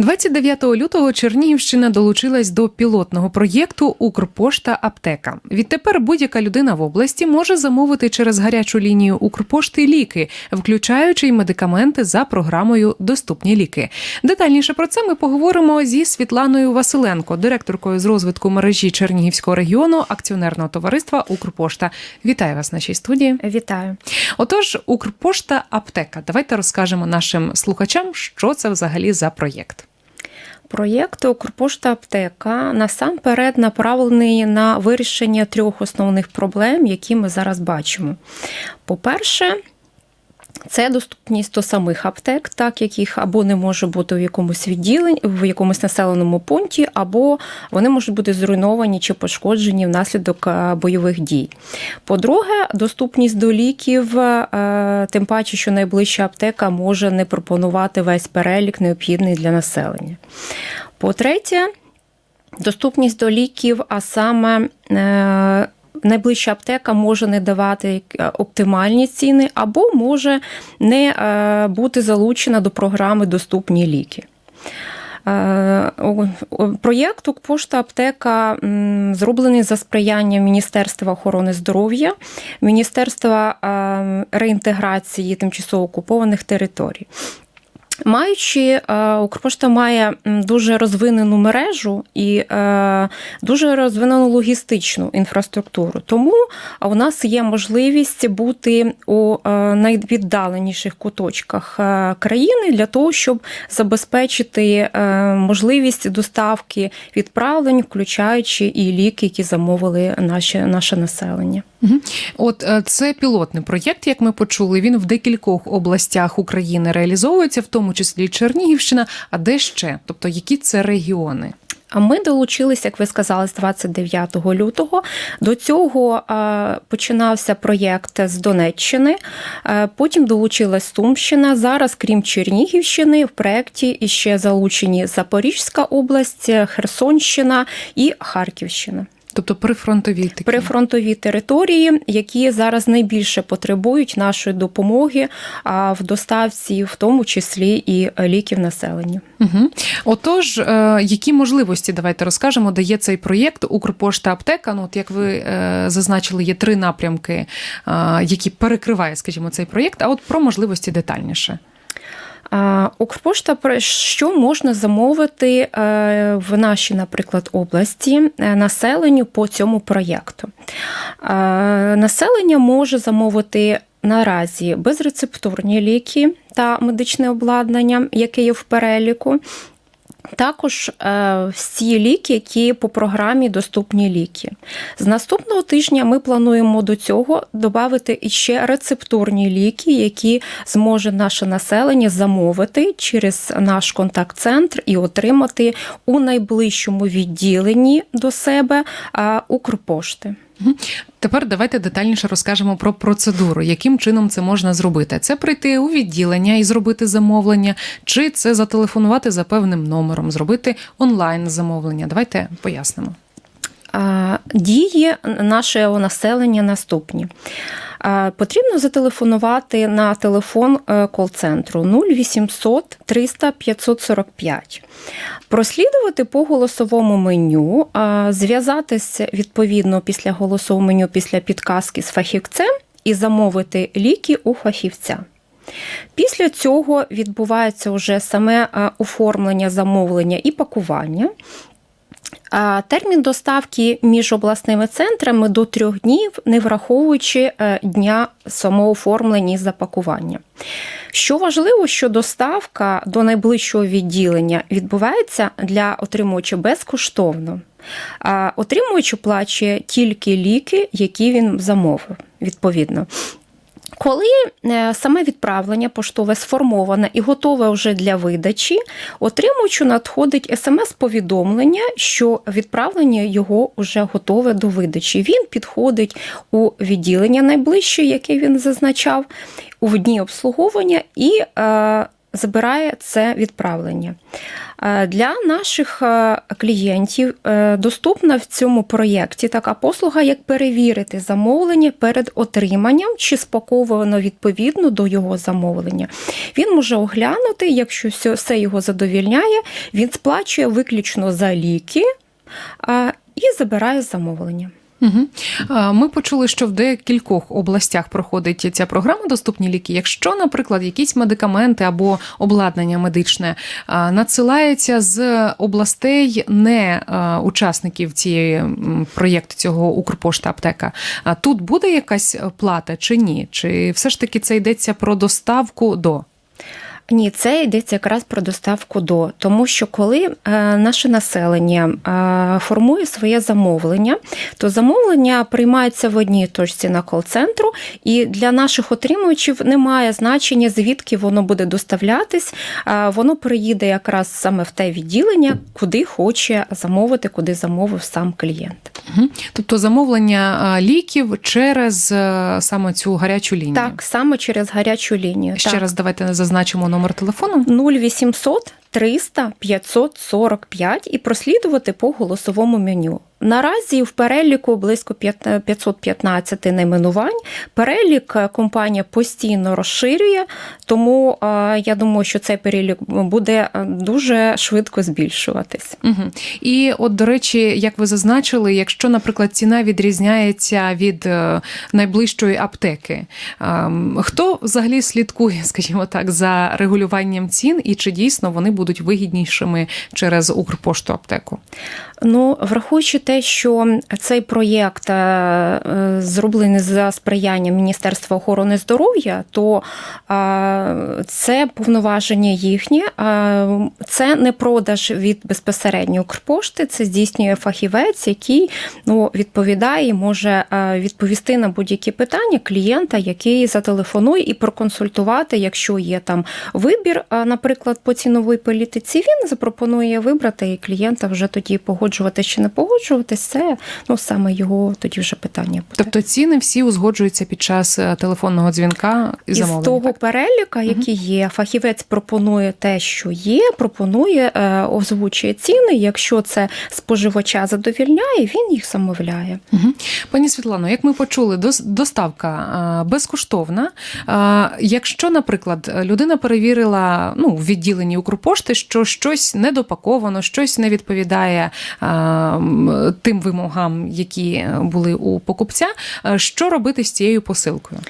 29 лютого Чернігівщина долучилась до пілотного проєкту Укрпошта Аптека. Відтепер будь-яка людина в області може замовити через гарячу лінію Укрпошти ліки, включаючи й медикаменти за програмою Доступні ліки. Детальніше про це ми поговоримо зі Світланою Василенко, директоркою з розвитку мережі Чернігівського регіону акціонерного товариства Укрпошта. Вітаю вас в нашій студії. Вітаю. Отож, Укрпошта Аптека. Давайте розкажемо нашим слухачам, що це взагалі за проєкт. Проєкт Укрпошта Аптека насамперед направлений на вирішення трьох основних проблем, які ми зараз бачимо. По-перше, це доступність до самих аптек, так яких або не може бути в якомусь відділенні, в якомусь населеному пункті, або вони можуть бути зруйновані чи пошкоджені внаслідок е, бойових дій. По-друге, доступність до ліків, е, тим паче, що найближча аптека може не пропонувати весь перелік необхідний для населення. По-третє, доступність до ліків, а саме е, найближча аптека може не давати е, оптимальні ціни, або може не е, бути залучена до програми Доступні ліки. Е, проєкт «Укпошта аптека зроблений за сприяння Міністерства охорони здоров'я, Міністерства реінтеграції тимчасово окупованих територій. Маючи е, Укрпошта має дуже розвинену мережу і е, дуже розвинену логістичну інфраструктуру. Тому у нас є можливість бути у е, найвіддаленіших куточках країни для того, щоб забезпечити можливість доставки відправлень, включаючи і ліки, які замовили наші, наше населення. От це пілотний проєкт, як ми почули. Він в декількох областях України реалізовується, в тому числі Чернігівщина. А де ще? Тобто, які це регіони? А ми долучилися, як ви сказали, з 29 лютого. До цього починався проєкт з Донеччини, потім долучилась Сумщина. Зараз, крім Чернігівщини, в проєкті іще залучені Запорізька область, Херсонщина і Харківщина. Тобто прифронтові такі. прифронтові території, які зараз найбільше потребують нашої допомоги в доставці, в тому числі і ліків населенню. Угу. Отож, е, які можливості давайте розкажемо, дає цей проєкт Укрпошта аптека. Ну, от як ви е, зазначили, є три напрямки, е, які перекриває, скажімо, цей проєкт. А от про можливості детальніше. Укрпошта що можна замовити е, в нашій, наприклад, області е, населенню по цьому проєкту? Населення може замовити наразі безрецептурні ліки та медичне обладнання, яке є в переліку. Також е, всі ліки, які по програмі доступні ліки. З наступного тижня ми плануємо до цього додати іще рецептурні ліки, які зможе наше населення замовити через наш контакт-центр і отримати у найближчому відділенні до себе Укрпошти. Тепер давайте детальніше розкажемо про процедуру, яким чином це можна зробити. Це прийти у відділення і зробити замовлення, чи це зателефонувати за певним номером, зробити онлайн замовлення. Давайте пояснимо. Дії нашого населення наступні. Потрібно зателефонувати на телефон е, кол-центру 0800 300 545, прослідувати по голосовому меню, зв'язатися відповідно після голосового меню, після підказки з фахівцем і замовити ліки у фахівця. Після цього відбувається вже саме е, оформлення замовлення і пакування. Термін доставки між обласними центрами до трьох днів, не враховуючи е, дня самооформлення і запакування. Що важливо, що доставка до найближчого відділення відбувається для отримувача безкоштовно. А отримувач оплачує тільки ліки, які він замовив, відповідно. Коли е, саме відправлення поштове сформоване і готове вже для видачі, отримувачу надходить смс-повідомлення, що відправлення його вже готове до видачі. Він підходить у відділення найближче, яке він зазначав, у дні обслуговування і е, забирає це відправлення. Е, Для наших е, клієнтів е, доступна в цьому проєкті така послуга, як перевірити замовлення перед отриманням чи спаковано відповідно до його замовлення. Він може оглянути, якщо все- все його задовільняє, він сплачує виключно за ліки і забирає замовлення. Угу. Ми почули, що в декількох областях проходить ця програма доступні ліки. Якщо, наприклад, якісь медикаменти або обладнання медичне надсилається з областей не учасників цієї проєкту цього Укрпошта аптека, тут буде якась плата чи ні? Чи все ж таки це йдеться про доставку до? Ні, це йдеться якраз про доставку до, тому що коли е, наше населення е, формує своє замовлення, то замовлення приймається в одній точці на кол-центру, і для наших отримувачів немає значення, звідки воно буде доставлятись. Е, воно приїде якраз саме в те відділення, куди хоче замовити, куди замовив сам клієнт. Угу. Тобто замовлення ліків через саме цю гарячу лінію. Так, саме через гарячу лінію. Ще так. раз давайте зазначимо номер телефону. 0800 300 545 і прослідувати по голосовому меню. Наразі в переліку близько 515 найменувань. Перелік е, компанія постійно розширює, тому е, я думаю, що цей перелік буде е, дуже швидко збільшуватись. Угу. І от, до речі, як ви зазначили, якщо, наприклад, ціна відрізняється від е, найближчої аптеки, ем, хто взагалі слідкує, скажімо так, за регулюванням цін і чи дійсно вони будуть вигіднішими через Укрпошту аптеку? Ну, враховуючи те, що цей проєкт е, зроблений за сприяння Міністерства охорони здоров'я, то е, це повноваження їхнє. Е, Це не продаж від безпосередньо Укрпошти, це здійснює фахівець, який ну, відповідає і може відповісти на будь-які питання клієнта, який зателефонує і проконсультувати, якщо є там вибір, наприклад, по ціновій політиці, він запропонує вибрати і клієнта вже тоді погоджувати чи не погоджуватись. Це ну саме його тоді вже питання буде. Тобто ціни всі узгоджуються під час е, телефонного дзвінка і Із замовлення. того так? переліка, який є, фахівець пропонує те, що є, пропонує, е, озвучує ціни. Якщо це споживача задовільняє, він їх замовляє. Угу. Пані Світлано, як ми почули, доставка безкоштовна. Якщо, наприклад, людина перевірила ну, в відділенні Укрпошти, що щось недопаковано, щось не відповідає а, тим вимогам, які були у покупця, що робити з цією посилкою?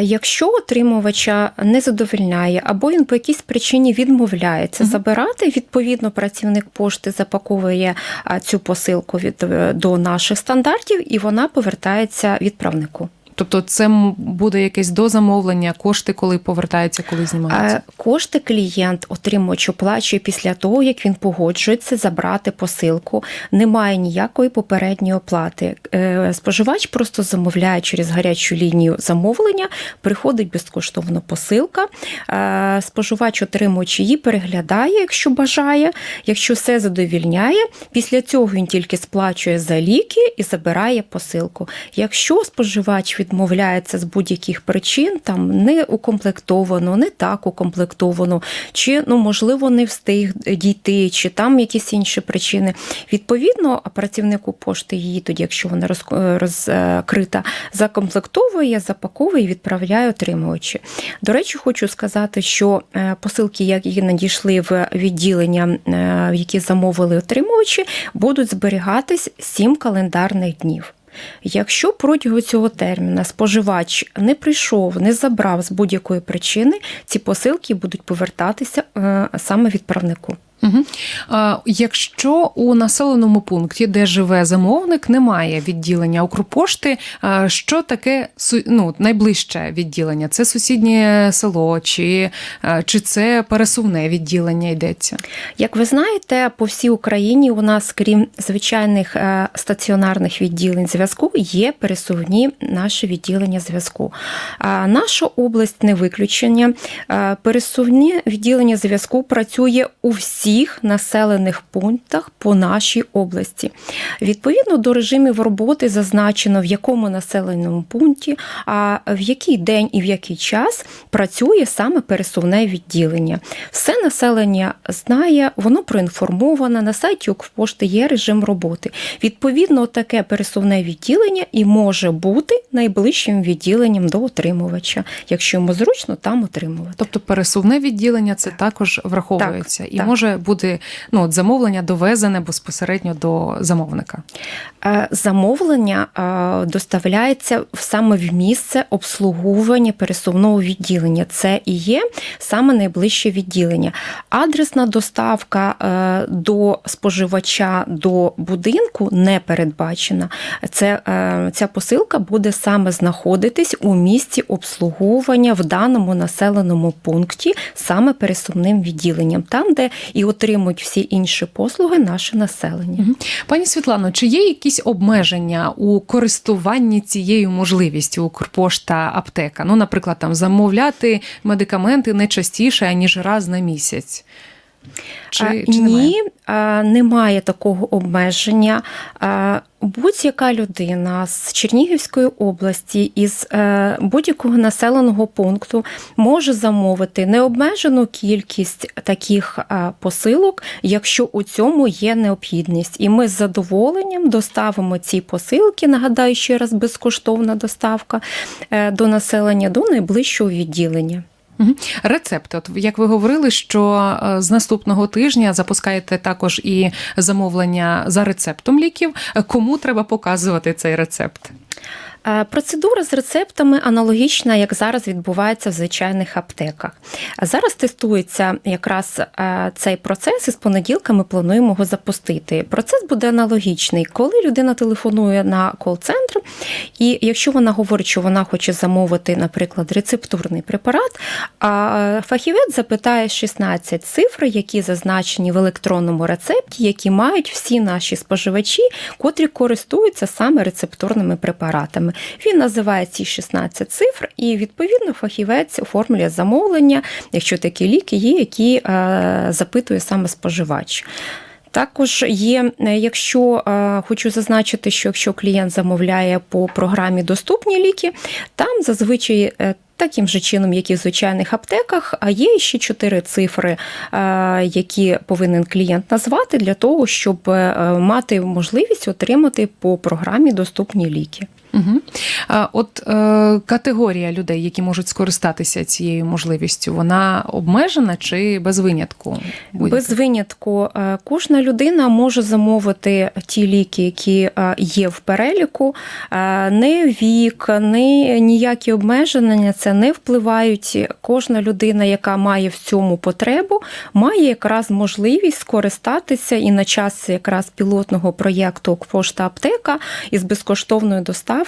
Якщо отримувача не задовольняє або він по якійсь причині відмовляється забирати, відповідно працівник пошти запаковує цю посилку від до наших стандартів, і вона повертається відправнику. Тобто, це буде якесь дозамовлення, кошти, коли повертаються, коли знімаються. Е, Кошти клієнт отримувач оплачує після того, як він погоджується забрати посилку. Немає ніякої попередньої оплати. Е, Споживач просто замовляє через гарячу лінію замовлення, приходить безкоштовно посилка. Е, Споживач отримувач її переглядає, якщо бажає. Якщо все задовільняє, після цього він тільки сплачує за ліки і забирає посилку. Якщо споживач відмовляється з будь-яких причин, там не укомплектовано, не так укомплектовано, чи ну можливо не встиг дійти, чи там якісь інші причини. Відповідно, працівнику пошти її тоді, якщо вона роз- розкрита, закомплектовує, запаковує і відправляє отримувачі. До речі, хочу сказати, що е, посилки, які надійшли в відділення, е, які замовили отримувачі, будуть зберігатись 7 календарних днів. Якщо протягом цього терміна споживач не прийшов, не забрав з будь-якої причини, ці посилки будуть повертатися е, саме відправнику. Угу. А, якщо у населеному пункті, де живе замовник, немає відділення Укрпошти, а, що таке ну, найближче відділення? Це сусіднє село, чи, чи це пересувне відділення йдеться? Як ви знаєте, по всій Україні у нас, крім звичайних е, стаціонарних відділень зв'язку, є пересувні наші відділення зв'язку. А Наша область не виключення. Е, Пересувні відділення зв'язку працює у всіх всіх населених пунктах по нашій області. Відповідно до режимів роботи зазначено, в якому населеному пункті, а в який день і в який час працює саме пересувне відділення. Все населення знає, воно проінформоване. На сайті Укрпошти є режим роботи. Відповідно, таке пересувне відділення і може бути найближчим відділенням до отримувача, якщо йому зручно там отримувати. Тобто пересувне відділення це також враховується Так, і так. може бути ну, от замовлення довезене безпосередньо до замовника. Е, Замовлення е, доставляється саме в місце обслуговування пересувного відділення. Це і є саме найближче відділення. Адресна доставка е, до споживача до будинку не передбачена. Це, ця посилка буде саме знаходитись у місці обслуговування в даному населеному пункті, саме пересувним відділенням, там, де і отримують всі інші послуги наше населення. Пані Світлано, чи є якісь обмеження у користуванні цією можливістю Укрпошта аптека? Ну, наприклад, там замовляти медикаменти не частіше аніж раз на місяць. Чи, А, чи немає? Ні, а, немає такого обмеження. А, Будь-яка людина з Чернігівської області із е, будь-якого населеного пункту може замовити необмежену кількість таких е, посилок, якщо у цьому є необхідність. І ми з задоволенням доставимо ці посилки. Нагадаю, ще раз безкоштовна доставка е, до населення до найближчого відділення. Мгм. Рецепти. От як ви говорили, що е, з наступного тижня запускаєте також і замовлення за рецептом ліків. Е, Кому треба показувати цей рецепт? Е, Процедура з рецептами аналогічна, як зараз відбувається в звичайних аптеках. Зараз тестується якраз е, цей процес, і з понеділка ми плануємо його запустити. Процес буде аналогічний, коли людина телефонує на кол-центр, і якщо вона говорить, що вона хоче замовити, наприклад, рецептурний препарат, а е, фахівець запитає 16 цифр, які зазначені в електронному рецепті, які мають всі наші споживачі, котрі користуються саме рецептурними препаратами. Він називає ці 16 цифр, і відповідно фахівець оформлює замовлення, якщо такі ліки є, які е, запитує саме споживач. Також є, е, якщо е, хочу зазначити, що якщо клієнт замовляє по програмі Доступні ліки, там зазвичай. Таким же чином, як і в звичайних аптеках, а є ще чотири цифри, які повинен клієнт назвати для того, щоб мати можливість отримати по програмі доступні ліки. Угу. От е, категорія людей, які можуть скористатися цією можливістю, вона обмежена чи без винятку? будь-яка? Без винятку е, кожна людина може замовити ті ліки, які е, є в переліку. Е, Не вік, не ніякі обмеження це не впливають. Кожна людина, яка має в цьому потребу, має якраз можливість скористатися і на час якраз пілотного проєкту Пошта аптека із безкоштовною доставкою.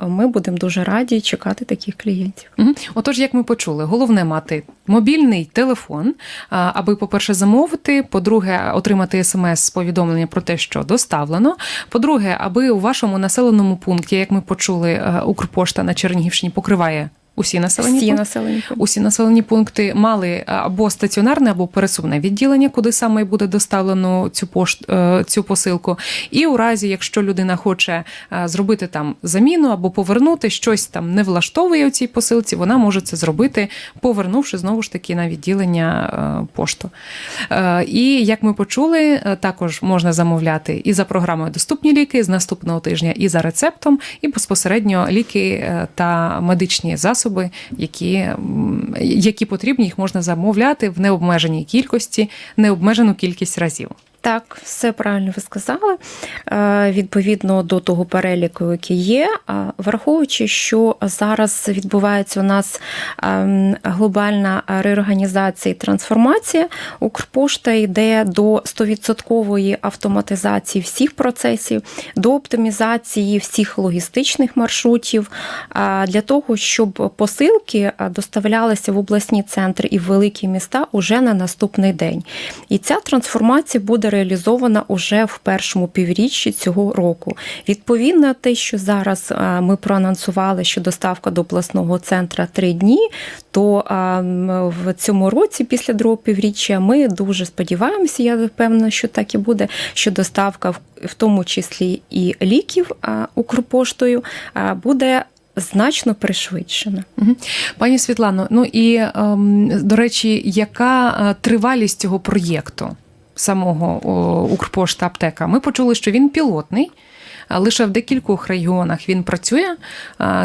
Ми будемо дуже раді чекати таких клієнтів. Угу. Отож, як ми почули, головне мати мобільний телефон, аби, по-перше, замовити, по-друге, отримати смс-повідомлення про те, що доставлено. По-друге, аби у вашому населеному пункті, як ми почули, е, Укрпошта на Чернігівщині покриває усі населені Всі пункти. населені. Усі населені пункти мали або стаціонарне, або пересувне відділення, куди саме буде доставлено цю пошт, е, цю посилку. І у разі, якщо людина хоче е, зробити там заміну або повернути щось там не влаштовує у цій посилці, вона може це зробити, повернувши знову ж таки на відділення е, пошту. Е, І як ми почули, е, також можна замовляти і за програмою доступні ліки з наступного тижня, і за рецептом, і безпосередньо ліки е, та медичні засоби, які, які потрібні, їх можна замовляти в необмеженій кількості, необмежену кількість разів. Так, все правильно ви сказали. Е, Відповідно до того переліку, який є, враховуючи, що зараз відбувається у нас ем, глобальна реорганізація і трансформація, Укрпошта йде до 100% автоматизації всіх процесів, до оптимізації всіх логістичних маршрутів, для того, щоб посилки доставлялися в обласні центри і в великі міста уже на наступний день. І ця трансформація буде реалізована уже в першому півріччі цього року. Відповідно, те, що зараз ми проанонсували, що доставка до обласного центра три дні, то в цьому році, після другого півріччя, ми дуже сподіваємося, я впевнена, що так і буде, що доставка, в- тому числі і ліків Укрпоштою, буде значно пришвидшена. Пані Світлано, ну і ем, до речі, яка е, тривалість цього проєкту самого Укрпошта аптека? Ми почули, що він пілотний, лише в декількох регіонах він працює.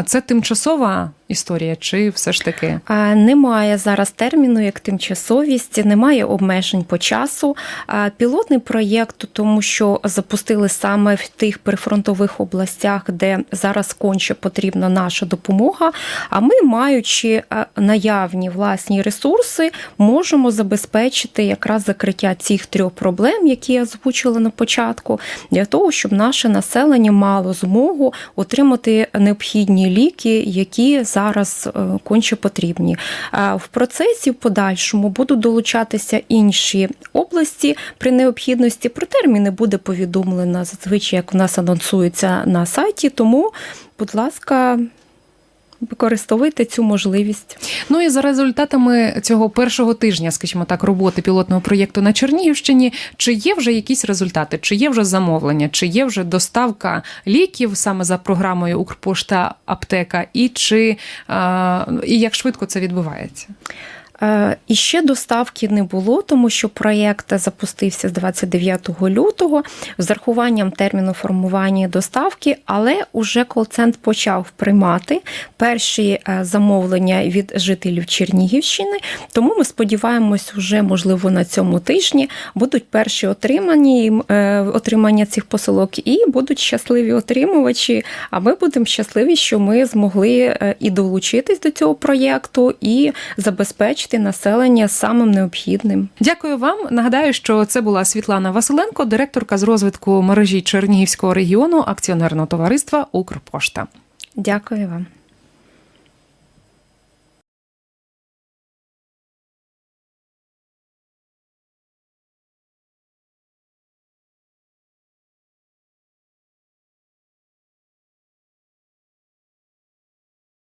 Це тимчасова історія, чи все ж таки? А, Немає зараз терміну як тимчасовість, немає обмежень по часу. А, Пілотний проєкт, тому що запустили саме в тих прифронтових областях, де зараз конче потрібна наша допомога. А ми, маючи наявні власні ресурси, можемо забезпечити якраз закриття цих трьох проблем, які я озвучила на початку, для того, щоб наше населення мало змогу отримати необхідні ліки, які зараз е, конче потрібні. В процесі в подальшому будуть долучатися інші області при необхідності. Про терміни буде повідомлено зазвичай, як в нас анонсується на сайті. Тому, будь ласка, використовуйте цю можливість. Ну і за результатами цього першого тижня, скажімо так, роботи пілотного проєкту на Чернігівщині, чи є вже якісь результати, чи є вже замовлення, чи є вже доставка ліків саме за програмою Укрпошта аптека, і чи і як швидко це відбувається? Е, І ще доставки не було, тому що проєкт запустився з 29 лютого з зарахуванням терміну формування доставки, але уже колцентр почав приймати перші е, замовлення від жителів Чернігівщини. Тому ми сподіваємось, вже можливо на цьому тижні будуть перші отримані е, отримання цих посилок, і будуть щасливі отримувачі. А ми будемо щасливі, що ми змогли і долучитись до цього проєкту, і забезпечити населення самим необхідним. Дякую вам. Нагадаю, що це була Світлана Василенко, директорка з розвитку мережі Чернігівського регіону акціонерного товариства Укрпошта. Дякую вам.